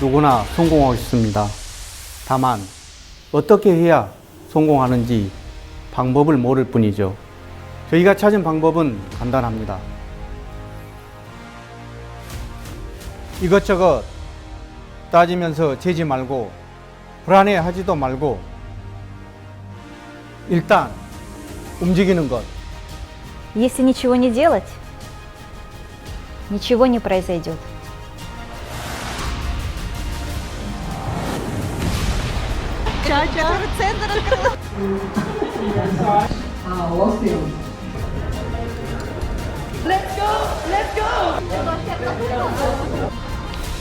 누구나 성공하고 싶습니다. 다만 어떻게 해야 성공하는지 방법을 모를 뿐이죠. 저희가 찾은 방법은 간단합니다. 이것저것 따지면서 재지 말고 불안해 하지도 말고 일단 움직이는 것. Если ничего не делать, ничего не произойдет.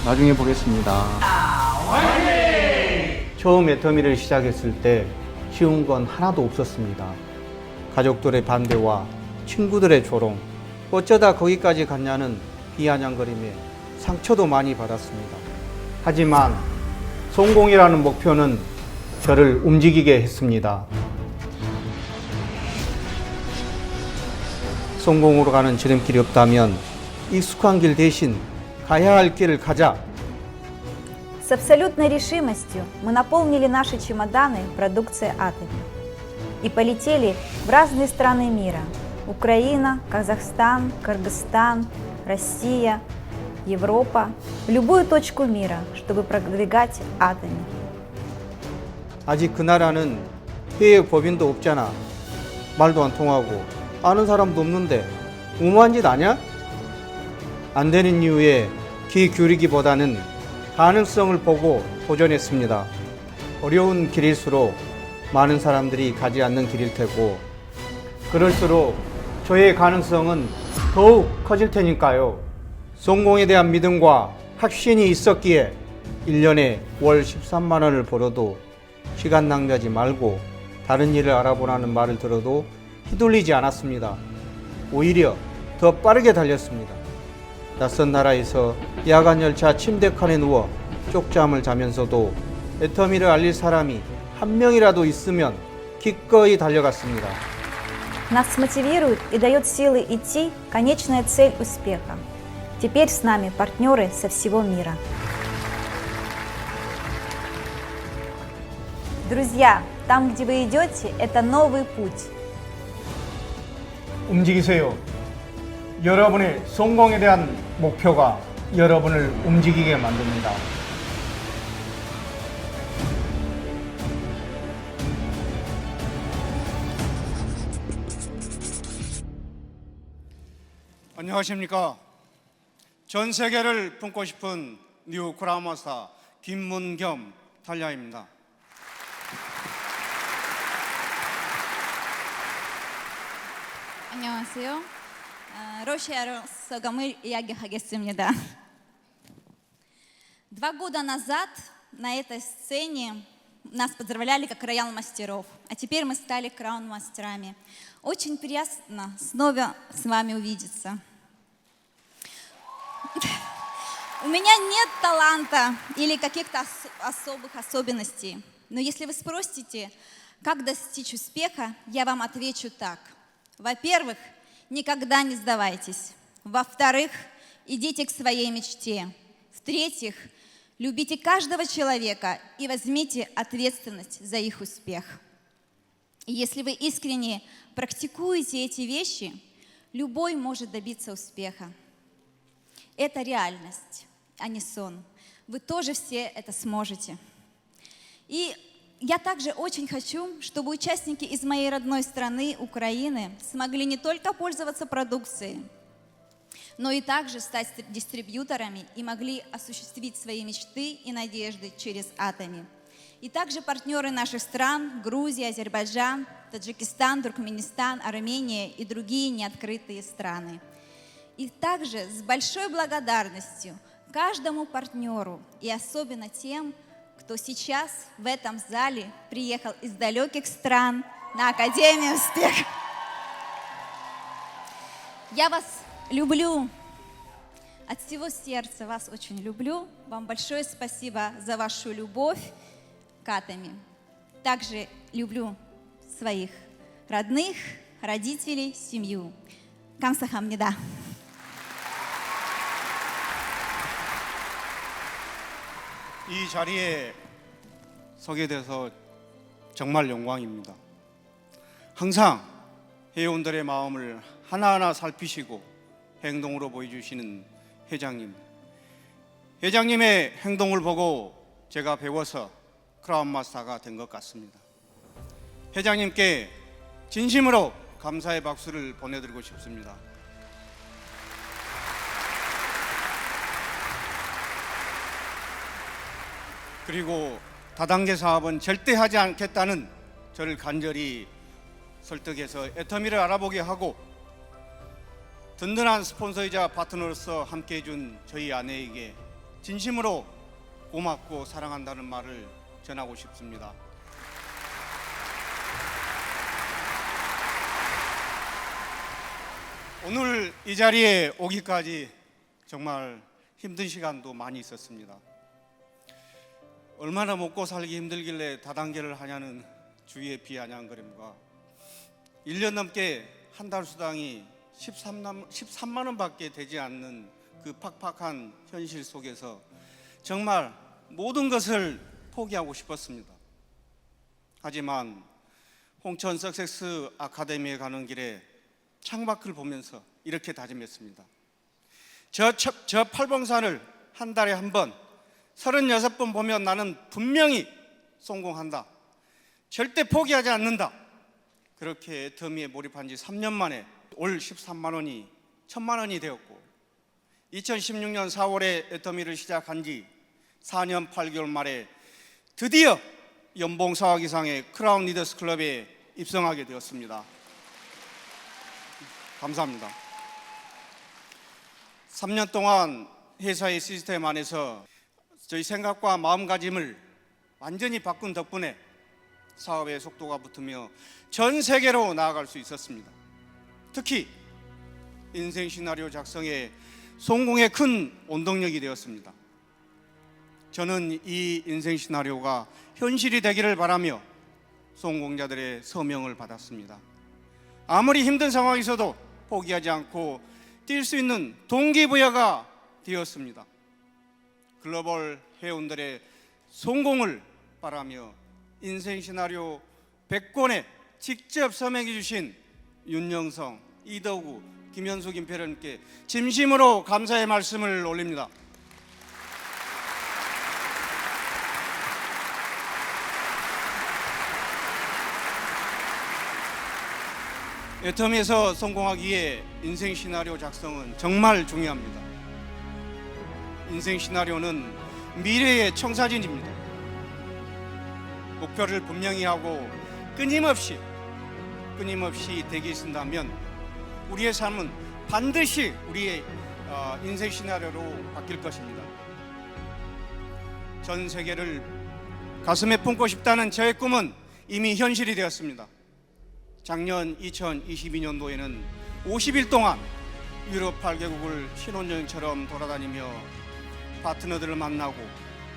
나중에 보겠습니다. 처음 애터미를 시작했을 때 쉬운 건 하나도 없었습니다. 가족들의 반대와 친구들의 조롱, 어쩌다 거기까지 갔냐는 비아냥거림에 상처도 많이 받았습니다. 하지만 성공이라는 목표는 저를 움직이게 했습니다. 성공으로 가는 지름길이 없다면 익숙한 길 대신 가야 할 길을 가자. С абсолютной решимостью мы наполнили наши чемоданы продукцией Атоми и полетели в разные страны мира. Украина, Казахстан, Кыргызстан, Россия, Европа, в любую точку мира, чтобы продвигать Атоми. 아직 그 나라는 해외 법인도 없잖아. 말도 안 통하고 아는 사람도 없는데 오무한 짓 아냐? 안 되는 이유에 귀 기울이기보다는 가능성을 보고 도전했습니다. 어려운 길일수록 많은 사람들이 가지 않는 길일 테고 그럴수록 저의 가능성은 더욱 커질 테니까요. 성공에 대한 믿음과 확신이 있었기에 1년에 월 13만 원을 벌어도 시간 낭비하지 말고 다른 일을 알아보라는 말을 들어도 휘둘리지 않았습니다. 오히려 더 빠르게 달렸습니다. 낯선 나라에서 야간 열차 침대 칸에 누워 쪽잠을 자면서도 애터미를 알릴 사람이 한 명이라도 있으면 기꺼이 달려갔습니다. Нас мотивирует и дает силы идти конечная цель успеха. Теперь с нами партнеры со всего мира. Друзья, там, где вы идете, это новый путь. 움직이세요. 여러분의 성공에 대한 목표가 여러분을 움직이게 만듭니다. 안녕하십니까. 전 세계를 품고 싶은 뉴 그라마스타 김문겸 탈야입니다. 안녕하세요. 어, 러시아로 Согомыль Яги Хагесимнида. Два года назад на этой сцене нас поздравляли как роял мастеров, а теперь мы стали краун-мастерами. Очень приятно снова с вами увидеться. У меня нет таланта или каких-то ос- особых особенностей. Но если вы спросите, как достичь успеха, я вам отвечу так. во-первых, никогда не сдавайтесь. Во-вторых, идите к своей мечте. В-третьих, любите каждого человека и возьмите ответственность за их успех. И если вы искренне практикуете эти вещи, любой может добиться успеха. Это реальность, а не сон. Вы тоже все это сможете. И я также очень хочу, чтобы участники из моей родной страны, Украины, смогли не только пользоваться продукцией, но и также стать дистрибьюторами и могли осуществить свои мечты и надежды через Атоми. И также партнеры наших стран – Грузия, Азербайджан, Таджикистан, Туркменистан, Армения и другие неоткрытые страны. И также с большой благодарностью каждому партнеру и особенно тем, кто сейчас в этом зале приехал из далеких стран на Академию успеха. Я вас люблю. От всего сердца вас очень люблю. Вам большое спасибо за вашу любовь к Атоме. Также люблю своих родных, родителей, семью. Камсахамнида. 이 자리에 서게 돼서 정말 영광입니다. 항상 회원들의 마음을 하나하나 살피시고 행동으로 보여주시는 회장님. 회장님의 행동을 보고 제가 배워서 크라운 마스터가 된 것 같습니다. 회장님께 진심으로 감사의 박수를 보내드리고 싶습니다. 그리고 다단계 사업은 절대 하지 않겠다는 저를 간절히 설득해서 애터미를 알아보게 하고 든든한 스폰서이자 파트너로서 함께 해 준 저희 아내에게 진심으로 고맙고 사랑한다는 말을 전하고 싶습니다. 오늘 이 자리에 오기까지 정말 힘든 시간도 많이 있었습니다. 얼마나 먹고 살기 힘들길래 다단계를 하냐는 주위의 비아냥거림과 1년 넘게 한 달 수당이 13만, 13만 원밖에 되지 않는 그 팍팍한 현실 속에서 정말 모든 것을 포기하고 싶었습니다. 하지만 홍천 석세스 아카데미에 가는 길에 창밖을 보면서 이렇게 다짐했습니다. 저, 첫- 저 팔봉산을 한 달에 한 번, 36번 보면 나는 분명히 성공한다. 절대 포기하지 않는다. 그렇게 애터미에 몰입한 지 3년 만에 올 13만 원이 1000만 원이 되었고 2016년 4월에 애터미를 시작한 지 4년 8개월 만에 드디어 연봉 4억 이상의 크라운 리더스 클럽에 입성하게 되었습니다. 감사합니다. 3년 동안 회사의 시스템 안에서 저희 생각과 마음가짐을 완전히 바꾼 덕분에 사업의 속도가 붙으며 전 세계로 나아갈 수 있었습니다. 특히 인생 시나리오 작성에 성공의 큰 원동력이 되었습니다. 저는 이 인생 시나리오가 현실이 되기를 바라며 성공자들의 서명을 받았습니다. 아무리 힘든 상황에서도 포기하지 않고 뛸 수 있는 동기부여가 되었습니다. 글로벌 회원들의 성공을 바라며 인생 시나리오 100권에 직접 서명해 주신 윤영성, 이덕우, 김현수, 김표련께 진심으로 감사의 말씀을 올립니다. 애텀에서 성공하기 위해 인생 시나리오 작성은 정말 중요합니다. 인생 시나리오는 미래의 청사진입니다. 목표를 분명히 하고 끊임없이 끊임없이 대기했다면 우리의 삶은 반드시 우리의 어, 인생 시나리오로 바뀔 것입니다. 전 세계를 가슴에 품고 싶다는 저의 꿈은 이미 현실이 되었습니다. 작년 2022년도에는 50일 동안 유럽 8개국을 신혼여행처럼 돌아다니며 파트너들을 만나고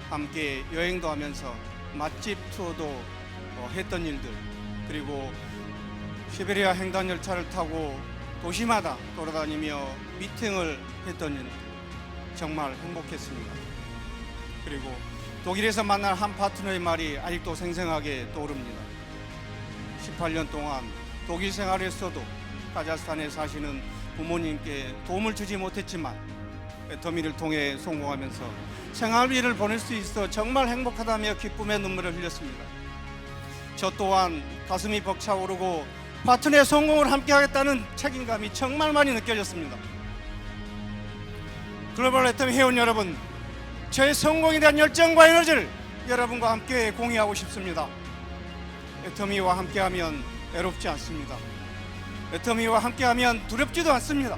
함께 여행도 하면서 맛집 투어도 어, 했던 일들 그리고 시베리아 횡단 열차를 타고 도시마다 돌아다니며 미팅을 했던 일 정말 행복했습니다. 그리고 독일에서 만난 한 파트너의 말이 아직도 생생하게 떠오릅니다. 18년 동안 독일 생활했어도 카자흐스탄에 사시는 부모님께 도움을 주지 못했지만 애터미를 통해 성공하면서 생활비를 보낼 수 있어 정말 행복하다며 기쁨의 눈물을 흘렸습니다. 저 또한 가슴이 벅차오르고 파트너의 성공을 함께하겠다는 책임감이 정말 많이 느껴졌습니다. 글로벌 애터미 회원 여러분, 저의 성공에 대한 열정과 에너지를 여러분과 함께 공유하고 싶습니다. 애터미와 함께하면 외롭지 않습니다. 애터미와 함께하면 두렵지도 않습니다.